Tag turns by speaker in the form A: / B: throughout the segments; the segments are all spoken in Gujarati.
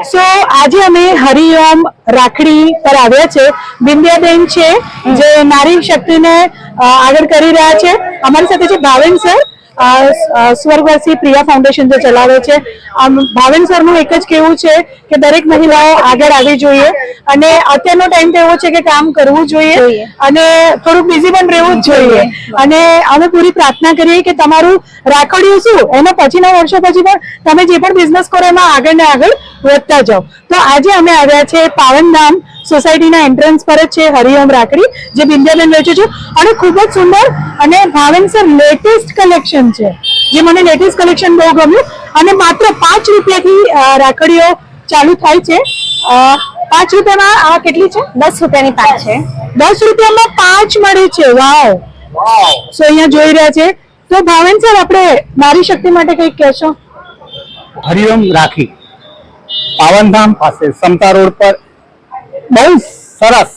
A: આજે અમે હરિઓમ રાખડી પર આવ્યા છે. બિંદિયાબેન છે જે નારી શક્તિને આગળ કરી રહ્યા છે. અમારી સાથે છે ભાવેન સર સ્વર્ગવાસી પ્રિયા ફાઉન્ડેશન જે ચલાવે છે. ભાવેન સરનું એક જ કેવું છે કે દરેક મહિલાઓ આગળ આવવી જોઈએ. અને અત્યારનો ટાઈમ તો એવો છે કે કામ કરવું જોઈએ. અને થોડુંક બિઝી પણ રહેવું જ જોઈએ. અને અમે પૂરી પ્રાર્થના કરીએ કે તમારું રાખડીયું શું? એના પછીના વર્ષો પછી પણ તમે જે પણ બિઝનેસ કરો એમાં આગળ ને આગળ વધતા જાઓ. તો આજે અમે આવ્યા છે પાવનધામ સોસાયટીના એન્ટ્રન્સ પર જ છે હરિઓમ રાખડી જે બિંદ્યાબેન વેચે છે અને ખૂબ જ સુંદર અને ભાવેન સર લેટેસ્ટ કલેક્શન છે. જે મને લેટેસ્ટ કલેક્શન બહુ ગમ્યું. અને માત્ર પાંચ રૂપિયાથી રાખડીઓ ચાલુ થાય છે. પાંચ રૂપિયામાં આ કેટલી છે?
B: દસ રૂપિયાની પાંચ છે.
A: દસ રૂપિયામાં પાંચ મળે છે. વાવ. સો અહીંયા જોઈ રહ્યા છે. તો ભાવેન સર આપણે નારી શક્તિ માટે કંઈક કહેશો?
C: હરિઓમ રાખી પાવનધામ પાસે સમતા રોડ પર બહુ સરસ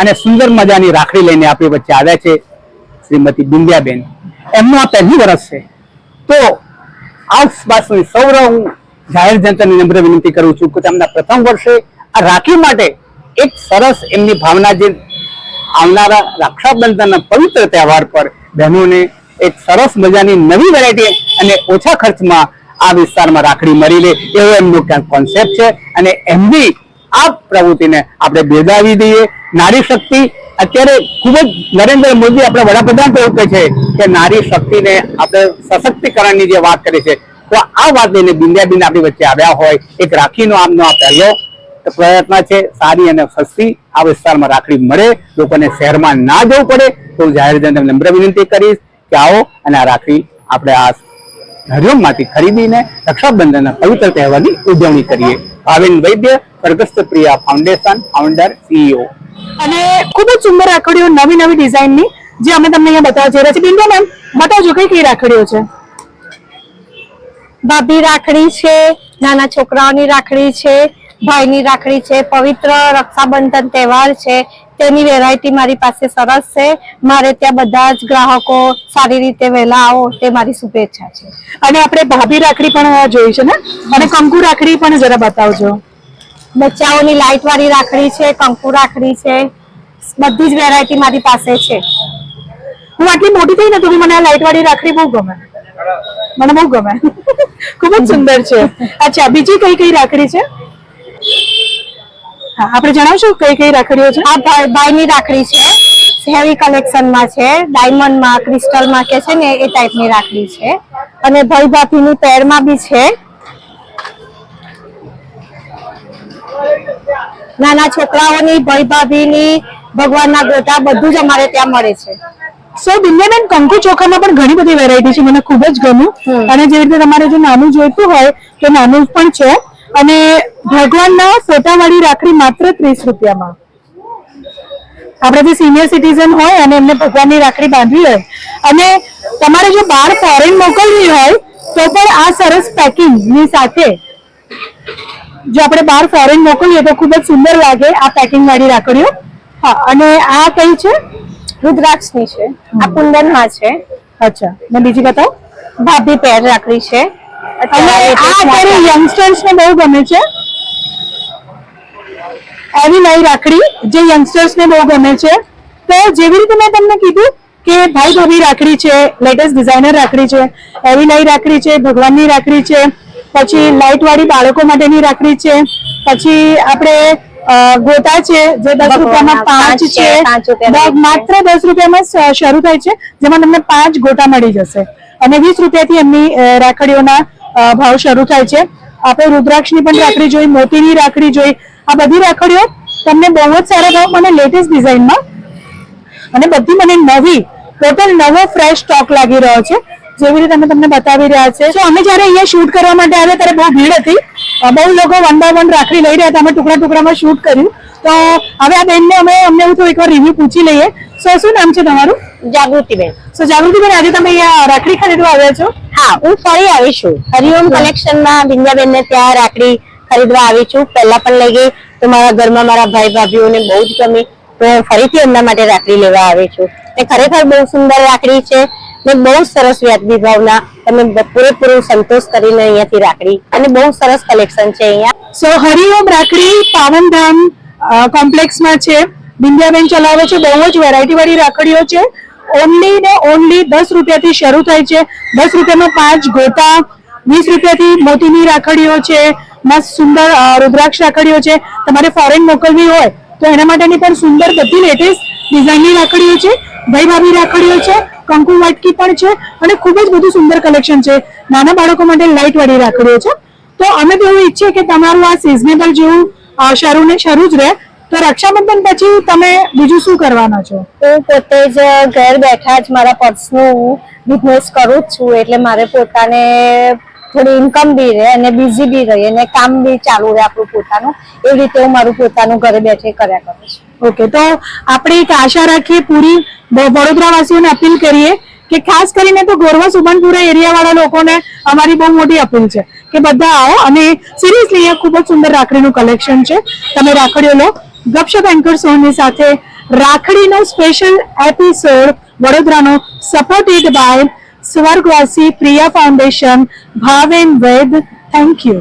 C: અને સુંદર મજાની રાખડી લઈને આપણી વચ્ચે આવ્યા છે શ્રીમતી બિંદ્યાબેન. એમનું આ પહેલી વર્ષ છે. તો આસપાસની સૌર હું જાહેર જનતાની નમ્ર વિનંતી કરું છું કે તેમના પ્રથમ વર્ષે આ રાખી માટે એક સરસ એમની ભાવના જે આવનારા રક્ષાબંધનના પવિત્ર તહેવાર પર બહેનોને એક સરસ મજાની નવી વેરાયટી અને ઓછા ખર્ચમાં આ વિસ્તારમાં રાખડી મળી લે, એવો એમનો ક્યાંક કોન્સેપ્ટ છે. અને એમની આ પ્રવૃત્તિને આપણે બિરદાવી દઈએ. નારી શક્તિ અત્યારે ખૂબ જ નરેન્દ્ર મોદી આપણે વડાપ્રધાન એવું કહે છે કે નારી શક્તિને આપણે સશક્તિકરણની જે વાત કરી છે, તો આ વાત લઈને બિંદ્યાબીન આપણી વચ્ચે આવ્યા હોય. એક રાખીનો આમનો આ પહેલો પ્રયત્ન છે, સારી અને સસ્તી આ વિસ્તારમાં રાખડી મળે, લોકોને શહેરમાં ના જવું પડે. તો જાહેર જનતા નમ્ર વિનંતી કરીશ કે આવો અને આ રાખડી આપણે આ હરિઓમમાંથી ખરીદીને રક્ષાબંધનના પવિત્ર તહેવારની ઉજવણી કરીએ. ભાવિન વૈદ્ય સ્વર્ગસ્થ પ્રિયા ફાઉન્ડેશન ફાઉન્ડર સીઈઓ
A: અને ખૂબ જ સુંદર રાખડીઓ નવી નવી ડિઝાઇનની જે અમે તમને અહીંયા બતાવવા જઈ રહ્યા છીએ. બિંદુ મેમ બતાવજો કઈ કઈ રાખડીઓ છે.
B: ભાભી રાખડી છે નાના છોકરાઓની રાખડી છે ભાઈની રાખડી છે પવિત્ર રક્ષાબંધન તહેવાર છે તેની વેરાયટી મારી પાસે સરસ છે. મારે ત્યાં બધા જ ગ્રાહકો સારી રીતે વહેલા આવો તે મારી શુભેચ્છા છે.
A: અને આપણે ભાભી રાખડી પણ જોઈ છે ને? અને કંકુ રાખડી પણ જરા બતાવજો.
B: બચ્ચાઓની લાઇટ વાળી રાખડી છે કંકુ રાખડી છે. બધી જ વેરાયટી મારી પાસે છે.
A: હું આટલી મોટી થઈ ને તો મને આ લાઇટ વાળી રાખડી બહુ ગમે. મને બહુ ગમે. ખૂબ જ સુંદર છે. અચ્છા બીજી કઈ કઈ રાખડી છે? હા આપણે જણાવશો કઈ કઈ રાખડીઓ છે?
B: આ ભાઈ- ભાઈની રાખડી છે હેવી કલેક્શનમાં છે ડાયમંડમાં ક્રિસ્ટલમાં કે છે ને એ ટાઈપની રાખડી છે. અને ભાઈ ભાભીની પેરમાં બી છે. નાના છોકરાઓની ભાઈ ભાભીની ભગવાનના ગોટા બધું જ અમારે ત્યાં મળે છે.
A: સો બિંદેબેન કંકુ ચોખામાં પણ ઘણી બધી વેરાયટી છે. મને ખૂબ જ ગમ્યું. અને જેવી રીતે તમારે જો નાનું જોઈતું હોય તો નાનું પણ છે. અને ભગવાનના ફોટાવાળી રાખડી માત્ર ત્રીસ રૂપિયામાં. આપણે જે સિનિયર સિટીઝન હોય અને એમને ભગવાનની રાખડી બાંધવી હોય અને તમારે જો બહાર ફોરેન મોકલવી હોય તો પણ આ સરસ પેકિંગની સાથે જો આપણે બહાર ફોરેન મોકલીએ તો ખૂબ જ સુંદર લાગે આ પેકિંગ વાળી રાખડીઓ. હા અને આ કઈ છે?
B: રુદ્રાક્ષની છે. આ કુંદનમાં છે.
A: અચ્છા ને બીજી બતાવો.
B: ભાભી પેર રાખડી છે.
A: અત્યારે યંગસ્ટર્સ ને બહુ ગમે છે. એવી નવી રાખડી જે યંગસ્ટર્સ ને બહુ ગમે છે. તો જેવી રીતે મેં તમને કીધું કે ભાઈ ભાભી રાખડી છે લેટેસ્ટ ડિઝાઇનર રાખડી છે એવી નવી રાખડી છે ભગવાનની રાખડી છે પછી લાઇટ વાળી બાળકો માટેની રાખડી છે પછી આપણે ગોટા છે જે દસ રૂપિયામાં પાંચ છે માત્ર દસ રૂપિયામાં શરૂ થાય છે જેમાં તમને પાંચ ગોટા મળી જશે. અને વીસ રૂપિયાથી એમની રાખડીઓના ભાવ શરૂ થાય છે. આપણે રુદ્રાક્ષની પણ રાખડી જોઈ મોતીની રાખડી જોઈ આ બધી રાખડીઓ તમને બહુ જ સારા ભાવ મને લેટેસ્ટ ડિઝાઇનમાં. અને બધી મને નવી ટોટલ નવો ફ્રેશ સ્ટોક લાગી રહ્યો છે. જેવી રીતે અમે તમને બતાવી રહ્યા છે. તો અમે જ્યારે અહીંયા શૂટ કરવા માટે આવ્યા ત્યારે બહુ ભીડ હતી. બહુ લોકો વન બાય વન રાખડી લઈ રહ્યા હતા. અમે ટુકડા ટુકડામાં શૂટ કર્યું. તો હવે આ બેનને અમે અમને એવું થોડું એકવાર રિવ્યુ પૂછી લઈએ. સો શું નામ છે તમારું?
B: જાગૃતિબેન.
A: સો જાગૃતિબેન આજે તમે અહીંયા રાખડી ખરીદવા આવ્યા છો.
B: હા હું ફરી આવી છું. હરિઓમ કલેક્શનમાં બિંદાબેન ને ત્યાં રાખડી ખરીદવા આવી છું. પહેલા પણ લઈ ગઈ. તો મારા ઘરમાં મારા ભાઈ ભાભીઓને બહુ જ ગમી. તો ફરીથી એમના માટે રાખડી લેવા આવી છું. એ ખરેખર બહુ સુંદર રાખડી છે ને બહુ સરસ વ્યાજબી ભાવના. તમે પૂરેપૂરો સંતોષ કરીને અહીંયાથી રાખડી. અને બહુ સરસ કલેક્શન છે અહીંયા.
A: સો હરિઓમ રાખડી પાવનધામ કોમ્પ્લેક્સમાં છે. બિંદિયાબેન ચલાવે છે. બહુ જ વેરાયટી વાળી રાખડીઓ છે. ઓનલી ને ઓનલી દસ રૂપિયાથી શરૂ થાય છે. દસ રૂપિયામાં પાંચ ગોટા વીસ રૂપિયાથી મોતીની રાખડીઓ છે, મસ્ત સુંદર રુદ્રાક્ષ રાખડીઓ છે. તમારે ફોરેન મોકલવી હોય, તો એના માટેની પણ સુંદર બધી લેટેસ્ટ ડિઝાઇનની રાખડીઓ છે. ભાઈ ભાભી રાખડીઓ છે, કંકુ વાટકી પણ છે અને ખૂબ જ બધું સુંદર કલેક્શન છે. નાના બાળકો માટે લાઇટ વાળી રાખડીઓ છે. તો અમે તો એવું ઈચ્છીએ કે તમારું આ સિઝનેબલ જેવું શરૂ ને શરૂ જ રહે. તો રક્ષાબંધન પછી તમે બીજું શું કરવાના છો?
B: હું પોતે જ ઘર બેઠા જ મારા પર્સનું બિઝનેસ કરું જ છું એટલે મારે પોતાને થોડી ઇન્કમ બી રહે અને બિઝી બી રહે અને કામ બી ચાલુ રહે આપણું પોતાનું. એવી રીતે હું મારું પોતાનું ઘરે બેઠે કર્યા કરું છું.
A: ઓકે તો આપણે એક આશા રાખીએ પૂરી વડોદરાવાસીઓને અપીલ કરીએ કે ખાસ કરીને તો ગોરવા સુબનપુરા એરિયા વાળા લોકોને અમારી બહુ મોટી અપીલ છે કે બધા આવો અને સિરિયસલી અહીંયા ખૂબ જ સુંદર રાખડીનું કલેક્શન છે. તમે રાખડીઓ લો. ગપશપ એન્કર સોની સાથે રાખડીનો સ્પેશિયલ એપિસોડ વડોદરાનો supported by સ્વર્ગવાસી Priya foundation Bhaven Vaid. Thank you